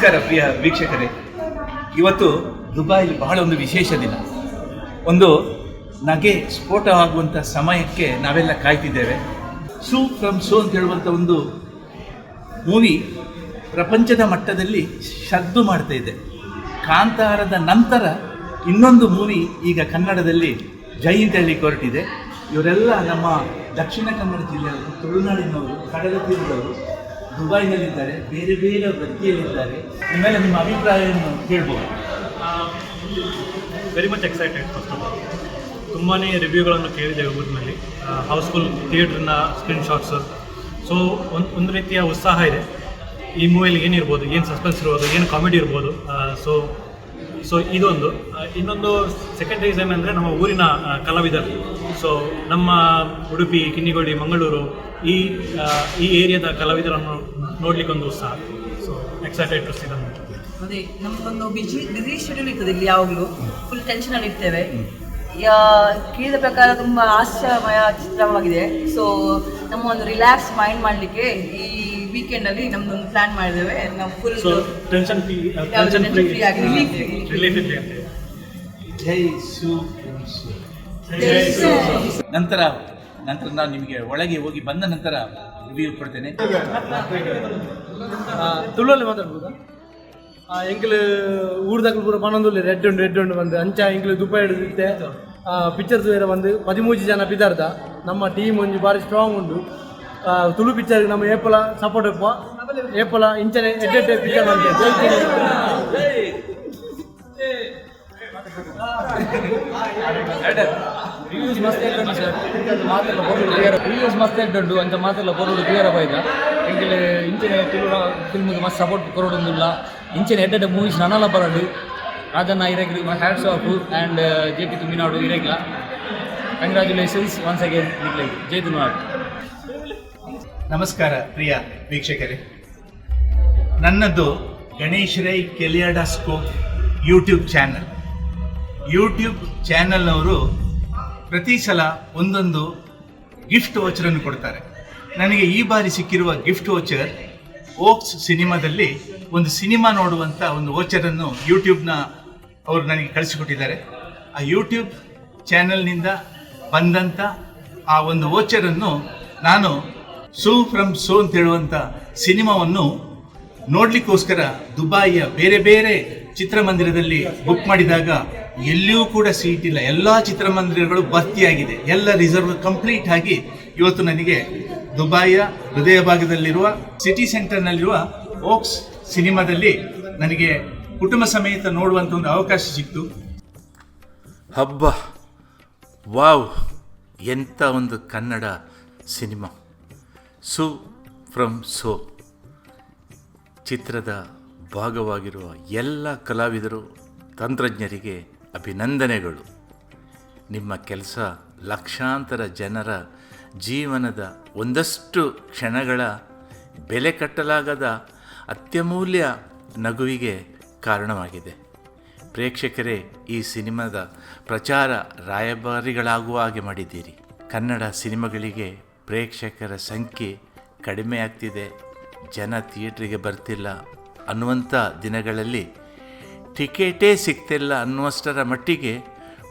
ನಮಸ್ಕಾರ ಪ್ರಿಯ ವೀಕ್ಷಕರೇ. ಇವತ್ತು ದುಬೈಲಿ ಬಹಳ ಒಂದು ವಿಶೇಷ ದಿನ. ಒಂದು ನಗೆ ಸ್ಫೋಟವಾಗುವಂಥ ಸಮಯಕ್ಕೆ ನಾವೆಲ್ಲ ಕಾಯ್ತಿದ್ದೇವೆ. ಸೂ ಫ್ರಮ್ ಸೋ ಅಂತ ಹೇಳುವಂಥ ಒಂದು ಮೂವಿ ಪ್ರಪಂಚದ ಮಟ್ಟದಲ್ಲಿ ಶದ್ದು ಮಾಡ್ತಾ ಇದೆ. ಕಾಂತಾರದ ನಂತರ ಇನ್ನೊಂದು ಮೂವಿ ಈಗ ಕನ್ನಡದಲ್ಲಿ ಜೈ ಅಂತ ಹೇಳಿ ಹೊರಟಿದೆ. ಇವರೆಲ್ಲ ನಮ್ಮ ದಕ್ಷಿಣ ಕನ್ನಡ ಜಿಲ್ಲೆಯವರು ತುಳುನಾಡಿನವರು ಕಡಲ ತೀರದವರು ದುಬೈನಲ್ಲಿದ್ದಾರೆ, ಬೇರೆ ಬೇರೆ ವೃತ್ತಿಯಲ್ಲಿದ್ದಾರೆ ನಿಮ್ಮೆಲ್ಲ ನಿಮ್ಮ ಅಭಿಪ್ರಾಯವನ್ನು ಕೇಳ್ಬೋದು. Very much excited first of all ತುಂಬಾ ರಿವ್ಯೂಗಳನ್ನು ಕೇಳಿದ್ದೇವೆ ಊರಿನಲ್ಲಿ. ಹೌಸ್ಫುಲ್ ಥಿಯೇಟ್ರನ್ನ ಸ್ಕ್ರೀನ್ ಶಾಟ್ಸು ಸೊ ಒಂದು ಒಂದು ರೀತಿಯ ಉತ್ಸಾಹ ಇದೆ. ಈ ಮೂವಿಯಲ್ಲಿ ಏನಿರ್ಬೋದು, ಏನು ಸಸ್ಪೆನ್ಸ್ ಇರ್ಬೋದು, ಏನು ಕಾಮಿಡಿ ಇರ್ಬೋದು ಸೊ ಸೊ ಇದೊಂದು. ಇನ್ನೊಂದು ಸೆಕೆಂಡ್ ರೀಸನ್ ಅಂದರೆ ನಮ್ಮ ಊರಿನ ಕಲಾವಿದರು. ಸೊ ನಮ್ಮ ಉಡುಪಿ ಕಿನ್ನಿಗೋಡಿ ಮಂಗಳೂರು ಈ ಈ ಏರಿಯಾದ ಕಲಾವಿದರನ್ನು ನೋಡ್ಲಿಕ್ಕೆ ಒಂದು ಉತ್ಸಾಹ. So excited to see them ಅದೇ ನಮ್ಗೊಂದು ಬಿಜಿ ಬಿಸಿ ಶೆಡ್ಯೂಲ್ ಇರ್ತದೆ ಇಲ್ಲಿ ಯಾವಾಗಲೂ. ಫುಲ್ ಟೆನ್ಷನ್ ಅಲ್ಲಿ ಇರ್ತೇವೆ. ಯಾ- ಕೇಳಿದ ಪ್ರಕಾರ ತುಂಬಾ ಆಶ್ಚರ್ಯಮಯ ಚಿತ್ರವಾಗಿದೆ. ಸೊ ನಮ್ಮ ಒಂದು ರಿಲ್ಯಾಕ್ಸ್ ಮೈಂಡ್ ಮಾಡಲಿಕ್ಕೆ ಈ ವೀಕೆಂಡ್ ಅಲ್ಲಿ ನಮ್ದೊಂದು ಪ್ಲಾನ್ ಮಾಡಿದ್ದೇವೆ. ನಾವು full so tension free tension free ಆಗಿ relief free. ರಿಲೀಫ್ ಇರಲಿ. ಅಂತ. ಹೇಳಿ. ಜೈ ಸೂ ನಂತರ ನಂತರ ನಾನು ನಿಮಗೆ ಒಳಗೆ ಹೋಗಿ ಬಂದ ನಂತರ ರಿವ್ಯೂ ಕೊಡ್ತೇನೆ. ತುಳುವಲ್ಲಿ ಮಾತಾಡ್ಬೋದಾ? ಎಂಕಲ್ ಊರ್ದಾಗ ಪೂರ ಪನ್ನೊಂದುಲ್ಲಿ ರೆಡ್ ಉಂಡು ರೆಡ್ ಉಂಡು ಬಂದು ಅಂಚ ಎಂಕಲ್ ದುಪ್ಪ ಹಿಡಿದಿತ್ತೆ ಪಿಕ್ಚರ್ಸ್ ಬೇರೆ ಬಂದು ಪದಿಮೂಜಿ ಜನ ಬಿದ್ದಾರ್ದ. ನಮ್ಮ ಟೀಮ್ ಒಂದು ಬಾರಿ ಸ್ಟ್ರಾಂಗ್ ಉಂಡು. ತುಳು ಪಿಕ್ಚರ್ ನಮ್ಮ ಏಪಲ ಸಪೋರ್ಟ್ ಎಪ್ಪ ಏಪಲ ಇಂಚನೆ ಎಡ್ಡೆಡ್ಡೆ ಪಿಕ್ಚರ್ ರಿವ್ಯೂಸ್ ಮಸ್ತ್ ಇಟ್ಟು ಸರ್. ಮಸ್ತ್ ಇಟ್ಟು ಅಂತ ಮಾತೆಲ್ಲ ಬರೋದು ಕ್ಲಿಯರ್ ಆಯ್ದ ಎಂಕಲ್ ಇಂಚಿನ ತುಳು ಫಿಲ್ಮ್ಗೆ ಮಸ್ತ್ ಸಪೋರ್ಟ್ ಕೊರೋದಿಲ್ಲ ಇಂಚಿನ ಎಡ್ಡೆಡ್ಡೆ ಮೂವೀಸ್ ನನ್ನಲ್ಲ ಬರೋದು. Rajanna ಇರೆಗ್ಲಿ hats off and J P Thuminadu ಇರೆಗ್ಲ congratulations once again Jai Thuminadu ನಮಸ್ಕಾರ, ಪ್ರಿಯ ವೀಕ್ಷಕರೇ. ನನ್ನದು ಗಣೇಶ್ ರೈ ಕೆಲಿಯಾಡ ಸ್ಕೋಪ್ ಯೂಟ್ಯೂಬ್ ಚಾನಲ್ ಯೂಟ್ಯೂಬ್ ಚಾನಲ್ನವರು ಪ್ರತಿ ಸಲ ಒಂದೊಂದು ಗಿಫ್ಟ್ ವಾಚರನ್ನು ಕೊಡ್ತಾರೆ. ನನಗೆ ಈ ಬಾರಿ ಸಿಕ್ಕಿರುವ ಗಿಫ್ಟ್ ವಾಚರ್ ಓಕ್ಸ್ ಸಿನಿಮಾದಲ್ಲಿ ಒಂದು ಸಿನಿಮಾ ನೋಡುವಂಥ ಒಂದು ವಾಚರನ್ನು ಯೂಟ್ಯೂಬ್ನ ಅವರು ನನಗೆ ಕಳಿಸಿಕೊಟ್ಟಿದ್ದಾರೆ. ಆ ಯೂಟ್ಯೂಬ್ ಚಾನಲ್ನಿಂದ ಬಂದಂಥ ಆ ಒಂದು ವಾಚರನ್ನು ನಾನು ಸೂ ಫ್ರಮ್ ಸೋ ಅಂತ ಹೇಳುವಂಥ ಸಿನಿಮಾವನ್ನು ನೋಡಲಿಕ್ಕೋಸ್ಕರ ದುಬಾಯಿಯ ಬೇರೆ ಬೇರೆ ಚಿತ್ರಮಂದಿರದಲ್ಲಿ ಬುಕ್ ಮಾಡಿದಾಗ ಎಲ್ಲಿಯೂ ಕೂಡ ಸೀಟ್ ಇಲ್ಲ. ಎಲ್ಲ ಚಿತ್ರಮಂದಿರಗಳು ಭರ್ತಿಯಾಗಿದೆ ಎಲ್ಲ ರಿಸರ್ವ್ ಕಂಪ್ಲೀಟ್ ಆಗಿ ಇವತ್ತು ನನಗೆ ದುಬಾಯಿಯ ಹೃದಯ ಭಾಗದಲ್ಲಿರುವ ಸಿಟಿ ಸೆಂಟರ್ನಲ್ಲಿರುವ ಓಕ್ಸ್ ಸಿನಿಮಾದಲ್ಲಿ ನನಗೆ ಕುಟುಂಬ ಸಮೇತ ನೋಡುವಂಥ ಒಂದು ಅವಕಾಶ ಸಿಕ್ತು. ಹಬ್ಬ. ವಾವ್. ಎಂಥ ಒಂದು ಕನ್ನಡ ಸಿನಿಮಾ. ಸು ಫ್ರಮ್ ಸೋ. ಚಿತ್ರದ ಭಾಗವಾಗಿರುವ ಎಲ್ಲ ಕಲಾವಿದರು, ತಂತ್ರಜ್ಞರಿಗೆ ಅಭಿನಂದನೆಗಳು. ನಿಮ್ಮ ಕೆಲಸ ಲಕ್ಷಾಂತರ ಜನರ ಜೀವನದ ಒಂದಷ್ಟು ಕ್ಷಣಗಳ ಬೆಲೆ ಕಟ್ಟಲಾಗದ ಅತ್ಯಮೂಲ್ಯ ನಗುವಿಗೆ ಕಾರಣವಾಗಿದೆ. ಪ್ರೇಕ್ಷಕರೇ, ಈ ಸಿನಿಮಾದ ಪ್ರಚಾರ ರಾಯಭಾರಿಗಳಾಗುವ ಹಾಗೆ ಮಾಡಿದ್ದೀರಿ. ಕನ್ನಡ ಸಿನಿಮಾಗಳಿಗೆ ಪ್ರೇಕ್ಷಕರ ಸಂಖ್ಯೆ ಕಡಿಮೆ ಆಗ್ತಿದೆ. ಜನ ಥಿಯೇಟ್ರಿಗೆ ಬರ್ತಿಲ್ಲ. ಅನ್ನುವಂಥ ದಿನಗಳಲ್ಲಿ ಟಿಕೆಟೇ ಸಿಗ್ತಿಲ್ಲ ಅನ್ನುವಷ್ಟರ ಮಟ್ಟಿಗೆ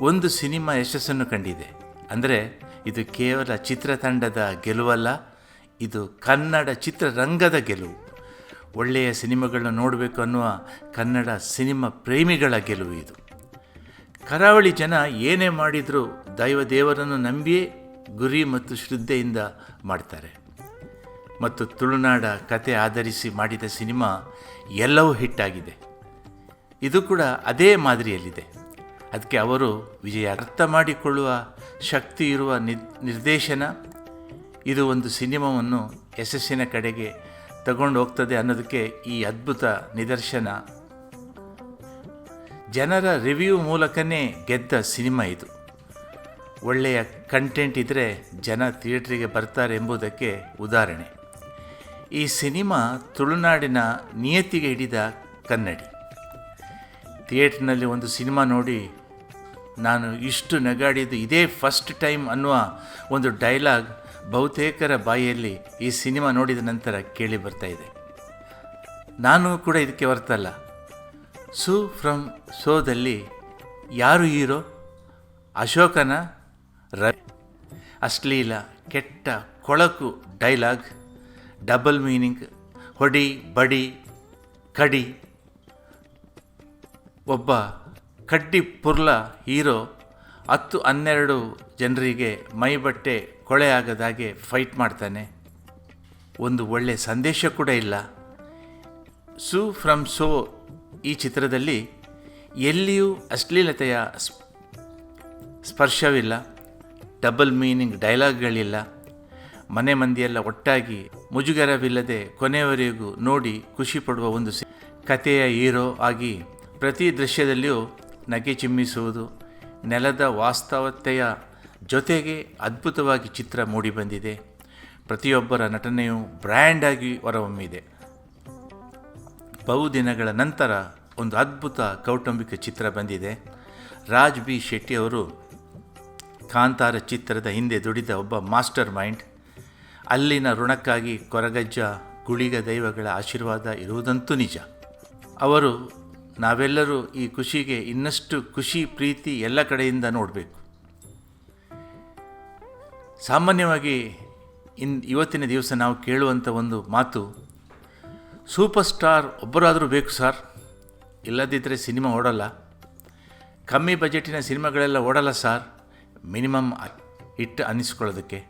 ಒಂದು ಸಿನಿಮಾ ಯಶಸ್ಸನ್ನು ಕಂಡಿದೆ. ಅಂದರೆ ಇದು ಕೇವಲ ಚಿತ್ರತಂಡದ ಗೆಲುವಲ್ಲ, ಇದು ಕನ್ನಡ ಚಿತ್ರರಂಗದ ಗೆಲುವು. ಒಳ್ಳೆಯ ಸಿನಿಮಾಗಳನ್ನ ನೋಡಬೇಕು ಅನ್ನುವ ಕನ್ನಡ ಸಿನಿಮಾ ಪ್ರೇಮಿಗಳ ಗೆಲುವು ಇದು. ಕರಾವಳಿ ಜನ ಏನೇ ಮಾಡಿದರೂ ದೈವ ದೇವರನ್ನು ನಂಬಿಯೇ ಗುರಿ ಮತ್ತು ಶ್ರದ್ಧೆಯಿಂದ ಮಾಡ್ತಾರೆ. ಮತ್ತು ತುಳುನಾಡ ಕತೆ ಆಧರಿಸಿ ಮಾಡಿದ ಸಿನಿಮಾ ಎಲ್ಲವೂ ಹಿಟ್ಟಾಗಿದೆ. ಇದು ಕೂಡ ಅದೇ ಮಾದರಿಯಲ್ಲಿದೆ. ಅದಕ್ಕೆ ಅವರು ವಿಜಯ ಅರ್ಥ ಮಾಡಿಕೊಳ್ಳುವ ಶಕ್ತಿ ಇರುವ ನಿರ್ದೇಶನ. ಇದು ಒಂದು ಸಿನಿಮಾವನ್ನು ಯಶಸ್ಸಿನ ಕಡೆಗೆ ತಗೊಂಡು ಹೋಗ್ತದೆ ಅನ್ನೋದಕ್ಕೆ ಈ ಅದ್ಭುತ ನಿದರ್ಶನ. ಜನರ ರಿವ್ಯೂ ಮೂಲಕನೇ ಗೆದ್ದ ಸಿನಿಮಾ ಇದು. ಒಳ್ಳೆಯ ಕಂಟೆಂಟ್ ಇದ್ದರೆ ಜನ ಥಿಯೇಟ್ರಿಗೆ ಬರ್ತಾರೆ ಎಂಬುದಕ್ಕೆ ಉದಾಹರಣೆ. ಈ ಸಿನಿಮಾ ತುಳುನಾಡಿನ ನಿಯತಿಗೆ ಹಿಡಿದ ಕನ್ನಡಿ. ಥಿಯೇಟ್ರ್ನಲ್ಲಿ ಒಂದು ಸಿನಿಮಾ ನೋಡಿ ನಾನು ಇಷ್ಟು ನಗಾಡಿದ್ದು ಇದೇ ಫಸ್ಟ್ ಟೈಮ್ ಅನ್ನುವ ಒಂದು ಡೈಲಾಗ್ ಬಹುತೇಕರ ಬಾಯಿಯಲ್ಲಿ ಈ ಸಿನಿಮಾ ನೋಡಿದ ನಂತರ ಕೇಳಿ ಬರ್ತಾ ಇದೆ. ನಾನು ಕೂಡ ಇದಕ್ಕೆ ವರ್ತಲ್ಲ ಸು ಫ್ರಮ್ ಸೋದಲ್ಲಿ ಯಾರು ಹೀರೋ? ಅಶೋಕನ? ರ ಅಶ್ಲೀಲ, ಕೆಟ್ಟ, ಕೊಳಕು ಡೈಲಾಗ್. ಡಬಲ್ ಮೀನಿಂಗ್, ಹೊಡಿ, ಬಡಿ, ಕಡಿ. ಒಬ್ಬ ಕಡ್ಡಿ ಪುರ್ಲ ಹೀರೋ ಹತ್ತು ಹನ್ನೆರಡು ಜನರಿಗೆ ಮೈ ಬಟ್ಟೆ ಕೊಳೆ ಆಗದಾಗೆ ಫೈಟ್ ಮಾಡ್ತಾನೆ. ಒಂದು ಒಳ್ಳೆ ಸಂದೇಶ ಕೂಡ ಇಲ್ಲ. ಸು ಫ್ರಮ್ ಸೋ ಈ ಚಿತ್ರದಲ್ಲಿ ಎಲ್ಲಿಯೂ ಅಶ್ಲೀಲತೆಯ ಸ್ಪರ್ಶವಿಲ್ಲ. Double meaning ಡೈಲಾಗ್ಗಳಿಲ್ಲ. ಮನೆ ಮಂದಿಯೆಲ್ಲ ಒಟ್ಟಾಗಿ ಮುಜುಗರವಿಲ್ಲದೆ ಕೊನೆಯವರೆಗೂ ನೋಡಿ ಖುಷಿ ಪಡುವ ಒಂದು ಸಿ ಕಥೆಯ ಹೀರೋ ಆಗಿ ಪ್ರತಿ ದೃಶ್ಯದಲ್ಲಿಯೂ ನಗೆ ಚಿಮ್ಮಿಸುವುದು, ನೆಲದ ವಾಸ್ತವತೆಯ ಜೊತೆಗೆ ಅದ್ಭುತವಾಗಿ ಚಿತ್ರ ಮೂಡಿಬಂದಿದೆ ಪ್ರತಿಯೊಬ್ಬರ ನಟನೆಯು ಬ್ರ್ಯಾಂಡ್ ಆಗಿ ಹೊರಹೊಮ್ಮಿದೆ. ಬಹುದಿನಗಳ ನಂತರ ಒಂದು ಅದ್ಭುತ ಕೌಟುಂಬಿಕ ಚಿತ್ರ ಬಂದಿದೆ. ರಾಜ್ ಬಿ ಶೆಟ್ಟಿ ಅವರು ಕಾಂತಾರ ಚಿತ್ರದ ಹಿಂದೆ ದುಡಿದ ಒಬ್ಬ ಮಾಸ್ಟರ್ ಮೈಂಡ್. ಅಲ್ಲಿನ ಋಣಕ್ಕಾಗಿ ಕೊರಗಜ್ಜ, ಗುಳಿಗ ದೈವಗಳ ಆಶೀರ್ವಾದ ಇರುವುದಂತೂ ನಿಜ. ಅವರು ನಾವೆಲ್ಲರೂ ಈ ಖುಷಿಗೆ ಇನ್ನಷ್ಟು ಖುಷಿ, ಪ್ರೀತಿ ಎಲ್ಲ ಕಡೆಯಿಂದ ನೋಡಬೇಕು. ಸಾಮಾನ್ಯವಾಗಿ ಇನ್ ಇವತ್ತಿನ ದಿವಸ ನಾವು ಕೇಳುವಂಥ ಒಂದು ಮಾತು, ಸೂಪರ್ ಸ್ಟಾರ್ ಒಬ್ಬರಾದರೂ ಬೇಕು ಸರ್. ಇಲ್ಲದಿದ್ದರೆ ಸಿನಿಮಾ ಓಡಲ್ಲ. ಕಮ್ಮಿ ಬಜೆಟಿನ ಸಿನಿಮಾಗಳೆಲ್ಲ ಓಡಲ್ಲ ಸರ್. ಮಿನಿಮಮ್ ಹಿಟ್ ಅನ್ನಿಸ್ಕೊಳ್ಳೋದಕ್ಕೆ.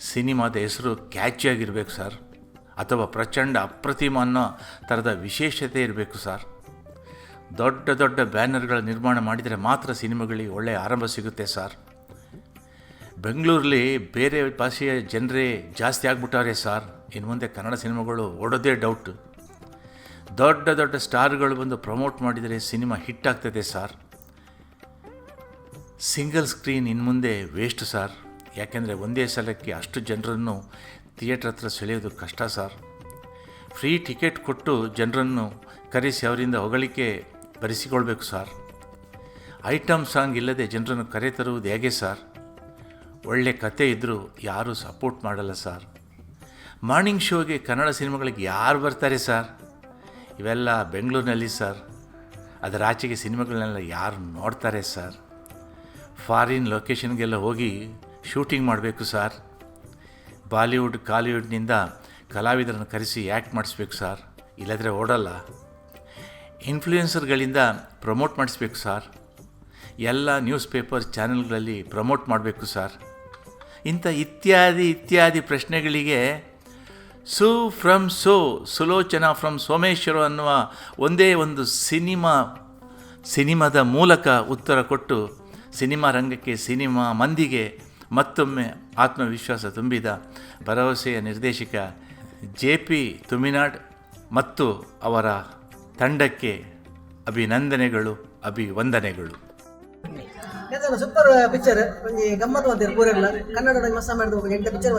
ಸಿನಿಮಾದ ಹೆಸರು ಕ್ಯಾಚಿಯಾಗಿರಬೇಕು ಸರ್. ಅಥವಾ ಪ್ರಚಂಡ ಅಪ್ರತಿಮ ಅನ್ನೋ ಥರದ ವಿಶೇಷತೆ ಇರಬೇಕು ಸರ್. ದೊಡ್ಡ ದೊಡ್ಡ ಬ್ಯಾನರ್ಗಳ ನಿರ್ಮಾಣ ಮಾಡಿದರೆ ಮಾತ್ರ ಸಿನಿಮಾಗಳಿಗೆ ಒಳ್ಳೆಯ ಆರಂಭ ಸಿಗುತ್ತೆ ಸರ್. ಬೆಂಗಳೂರಲ್ಲಿ ಬೇರೆ ಭಾಷೆಯ ಜನರೇ ಜಾಸ್ತಿ ಆಗ್ಬಿಟ್ಟವ್ರೆ ಸರ್. ಇನ್ನು ಮುಂದೆ ಕನ್ನಡ ಸಿನಿಮಾಗಳು ಓಡೋದೇ ಡೌಟು. ದೊಡ್ಡ ದೊಡ್ಡ ಸ್ಟಾರ್ಗಳು ಬಂದು ಪ್ರಮೋಟ್ ಮಾಡಿದರೆ ಸಿನಿಮಾ ಹಿಟ್ ಆಗ್ತದೆ ಸರ್. ಸಿಂಗಲ್ ಸ್ಕ್ರೀನ್ ಇನ್ನು ಮುಂದೆ ವೇಸ್ಟ್ ಸರ್. ಯಾಕೆಂದರೆ ಒಂದೇ ಸಲಕ್ಕೆ ಅಷ್ಟು ಜನರನ್ನು ಥಿಯೇಟ್ರ್ ಹತ್ರ ಸೆಳೆಯೋದು ಕಷ್ಟ ಸರ್. ಫ್ರೀ ಟಿಕೆಟ್ ಕೊಟ್ಟು ಜನರನ್ನು ಕರೆಸಿ ಅವರಿಂದ ಹೊಗಳಿಕೆ ಬರೆಸಿಕೊಳ್ಬೇಕು ಸರ್. ಐಟಮ್ ಸಾಂಗ್ ಇಲ್ಲದೆ ಜನರನ್ನು ಕರೆ ತರುವುದು ಹೇಗೆ ಸರ್? ಒಳ್ಳೆ ಕತೆ ಇದ್ದರೂ ಯಾರೂ ಸಪೋರ್ಟ್ ಮಾಡಲ್ಲ ಸರ್. ಮಾರ್ನಿಂಗ್ ಶೋಗೆ ಕನ್ನಡ ಸಿನಿಮಾಗಳಿಗೆ ಯಾರು ಬರ್ತಾರೆ ಸರ್? ಇವೆಲ್ಲ ಬೆಂಗಳೂರಿನಲ್ಲಿ ಸರ್. ಅದರ ಆಚೆಗೆ ಸಿನಿಮಾಗಳನ್ನೆಲ್ಲ ಯಾರು ನೋಡ್ತಾರೆ ಸರ್? ಫಾರಿನ್ ಲೊಕೇಶನ್ಗೆಲ್ಲ ಹೋಗಿ ಶೂಟಿಂಗ್ ಮಾಡಬೇಕು ಸರ್. ಬಾಲಿವುಡ್, ಕಾಲಿವುಡ್ನಿಂದ ಕಲಾವಿದರನ್ನು ಕರೆಸಿ ಆ್ಯಕ್ಟ್ ಮಾಡಿಸ್ಬೇಕು ಸರ್. ಇಲ್ಲದ್ರೆ ಓಡಲ್ಲ. ಇನ್ಫ್ಲೂಯೆನ್ಸರ್ಗಳಿಂದ ಪ್ರಮೋಟ್ ಮಾಡಿಸ್ಬೇಕು ಸರ್. ಎಲ್ಲ ನ್ಯೂಸ್ ಪೇಪರ್ ಚಾನೆಲ್ಗಳಲ್ಲಿ ಪ್ರಮೋಟ್ ಮಾಡಬೇಕು ಸರ್. ಇಂಥ ಇತ್ಯಾದಿ ಇತ್ಯಾದಿ ಪ್ರಶ್ನೆಗಳಿಗೆ ಸು ಫ್ರಮ್ ಸೋ, ಸುಲೋಚನಾ ಫ್ರಮ್ ಸೋಮೇಶ್ವರ ಅನ್ನುವ ಒಂದೇ ಒಂದು ಸಿನಿಮಾ, ಸಿನಿಮಾದ ಮೂಲಕ ಉತ್ತರ ಕೊಟ್ಟು ಸಿನಿಮಾ ರಂಗಕ್ಕೆ ಸಿನಿಮಾ ಮಂದಿಗೆ ಮತ್ತೊಮ್ಮೆ ಆತ್ಮವಿಶ್ವಾಸ ತುಂಬಿದ ಭರವಸೆಯ ನಿರ್ದೇಶಕ ಜೆ ಪಿ ತುಮಿನಾಡ್ ಮತ್ತು ಅವರ ತಂಡಕ್ಕೆ ಅಭಿನಂದನೆಗಳು ಅಭಿವಂದನೆಗಳು. ಸೂಪರ್ ಪಿಕ್ಚರ್ ಒಂಜಿ ಗಮ್ಮತ್ ಅಂತೀರ ಊರೆಲ್ಲ? ಕನ್ನಡ ಮಸ್ಸ ಮಾಡಿದ ಒಂದು ಎಂಟು ಪಿಕ್ಚರ್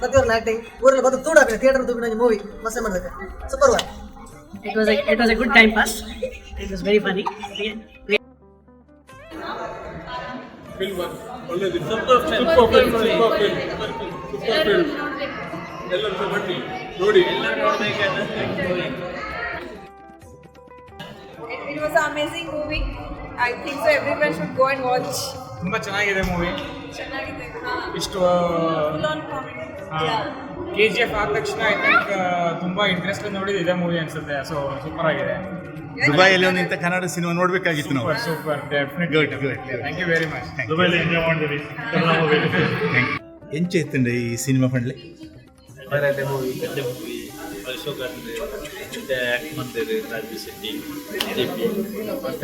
ಪ್ರತಿಯೊಂದು ಆಕ್ಟಿಂಗ್ ಊರಲ್ಲಿ ಬಂದು ತೂಡ ಥಿಯೇಟರ್ ತೂಬಿನ ಮೂವಿ ಮಾಡಿದ ಸೂಪರ್ ವಾ ಫಿಲ್ಮ್ ಅದು. ಒಳ್ಳೇದು. Super film super film super film ಎಲ್ಲರೂ ಬನ್ನಿ. ನೋಡಿ. It was amazing movie I think so everyone should go and watch ತುಂಬ ಚೆನ್ನಾಗಿದೆ ಮೂವಿ ಚೆನ್ನಾಗಿದೆ. ಇಷ್ಟು ಕೆ ಜಿ ಎಫ್ ಆದ ತಕ್ಷಣ ಐ ಥಿಂಕ್ ತುಂಬ ಇಂಟ್ರೆಸ್ಟ್ ನೋಡಿದ್ದು ಇದೆ ಮೂವಿ ಅನ್ಸುತ್ತೆ. ಸೊ ಸೂಪರ್ ಆಗಿದೆ. ದುಬೈಯಲ್ಲಿ ಒಂದು ಇಂಥ ಕನ್ನಡ ಸಿನಿಮಾ ನೋಡಬೇಕಾಗಿತ್ತು ನಾವು. Super good good thank you very much ದುಬೈಲಿ enjoy ಮಾಡಿದ್ವಿ ಕನ್ನಡ ಮೂವಿ ಎಂಚ ಇತ್ತಂಡೆ ಈ ಸಿನಿಮಾ ಪಂಡ್ಲೆ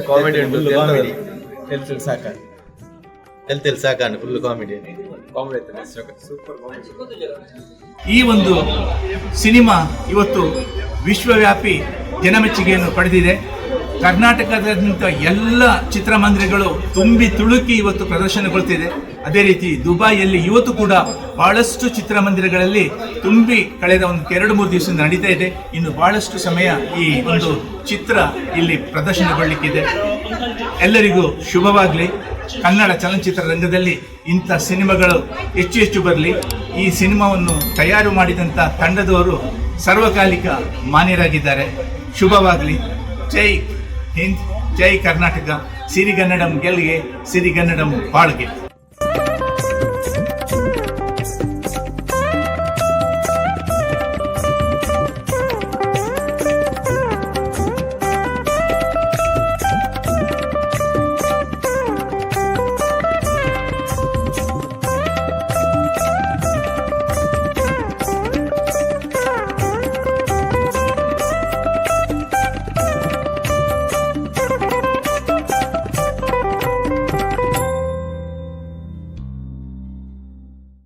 ಕಾಮಿಡಿ ಉಂಟು ಫುಲ್ ಕಾಮಿಡಿ ಕಾಮಿಡಿ ಸೂಪರ್ ಈ ಒಂದು ಸಿನಿಮಾ ಇವತ್ತು ವಿಶ್ವವ್ಯಾಪಿ ಜನಮೆಚ್ಚುಗೆಯನ್ನು ಪಡೆದಿದೆ. ಕರ್ನಾಟಕದಾದ್ಯಂತ ಎಲ್ಲ ಚಿತ್ರಮಂದಿರಗಳು ತುಂಬಿ ತುಳುಕಿ ಇವತ್ತು ಪ್ರದರ್ಶನಗೊಳ್ತಿದೆ. ಅದೇ ರೀತಿ ದುಬೈಯಲ್ಲಿ ಇವತ್ತು ಕೂಡ ಬಹಳಷ್ಟು ಚಿತ್ರಮಂದಿರಗಳಲ್ಲಿ ತುಂಬಿ ಕಳೆದ ಒಂದು ಎರಡು ಮೂರು ದಿವಸದಿಂದ ನಡೀತಾ ಇದೆ. ಇನ್ನು ಬಹಳಷ್ಟು ಸಮಯ ಈ ಒಂದು ಚಿತ್ರ ಇಲ್ಲಿ ಪ್ರದರ್ಶನಗೊಳ್ಳಿಕ್ಕಿದೆ. ಎಲ್ಲರಿಗೂ ಶುಭವಾಗಲಿ. ಕನ್ನಡ ಚಲನಚಿತ್ರ ರಂಗದಲ್ಲಿ ಇಂಥ ಸಿನಿಮಾಗಳು ಹೆಚ್ಚು ಹೆಚ್ಚು ಬರಲಿ. ಈ ಸಿನಿಮಾವನ್ನು ತಯಾರು ಮಾಡಿದಂಥ ತಂಡದವರು ಸರ್ವಕಾಲಿಕ ಮಾನ್ಯರಾಗಿದ್ದಾರೆ. ಶುಭವಾಗಲಿ. ಜೈ ಹಿಂದ್ ಜೈ ಕರ್ನಾಟಕ. ಸಿರಿಗನ್ನಡಂ ಗೆಲ್ಗೆ ಸಿರಿಗನ್ನಡಂ ಬಾಳ್ಗೆ